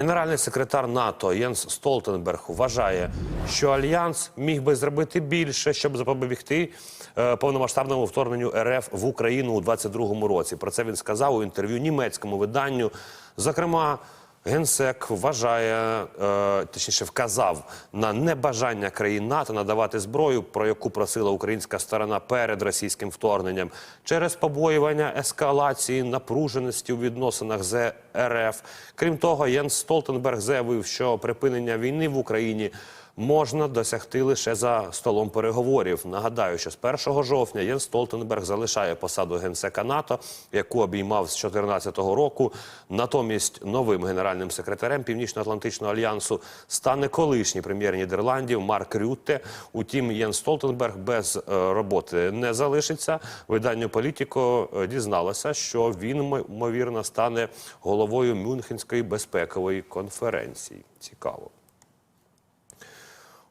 Генеральний секретар НАТО Єнс Столтенберг вважає, що альянс міг би зробити більше, щоб запобігти е, повномасштабному вторгненню РФ в Україну у 22-му році. Про це він сказав у інтерв'ю німецькому виданню. Зокрема, генсек вважає, е, точніше, вказав на небажання країн НАТО надавати зброю, про яку просила українська сторона перед російським вторгненням, через побоювання ескалації напруженості у відносинах з РФ. Крім того, Єнс Столтенберг заявив, що припинення війни в Україні можна досягти лише за столом переговорів. Нагадаю, що з 1 жовтня Єнс Столтенберг залишає посаду генсека НАТО, яку обіймав з 2014 року. Натомість новим генеральним секретарем Північно-Атлантичного альянсу стане колишній прем'єр Нідерландів Марк Рютте. Утім, Єнс Столтенберг без е, роботи не залишиться. Виданню Політіко е, дізналося, що він ймовірно стане головою Мюнхенської безпекової конференції. Цікаво.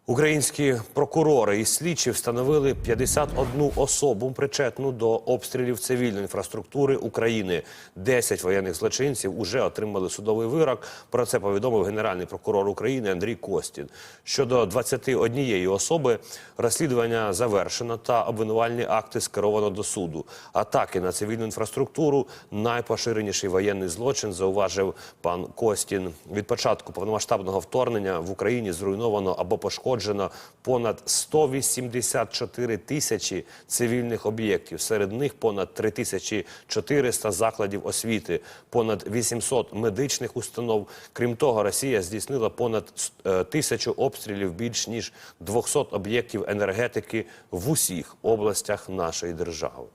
Українські прокурори і слідчі встановили 51 особу причетну до обстрілів цивільної інфраструктури України. 10 воєнних злочинців уже отримали судовий вирок. Про це повідомив генеральний прокурор України Андрій Костін. Щодо 21 особи розслідування завершено та обвинувальні акти скеровано до суду. Атаки на цивільну інфраструктуру найпоширеніший воєнний злочин, зауважив пан Костін. Від початку повномасштабного вторгнення в Україні зруйновано або пошкоджено понад 184 тисячі цивільних об'єктів. Серед них понад 3400 закладів освіти, понад 800 медичних установ. Крім того, Росія здійснила понад е, тисячу обстрілів більш ніж 200 об'єктів енергетики в усіх областях нашої держави.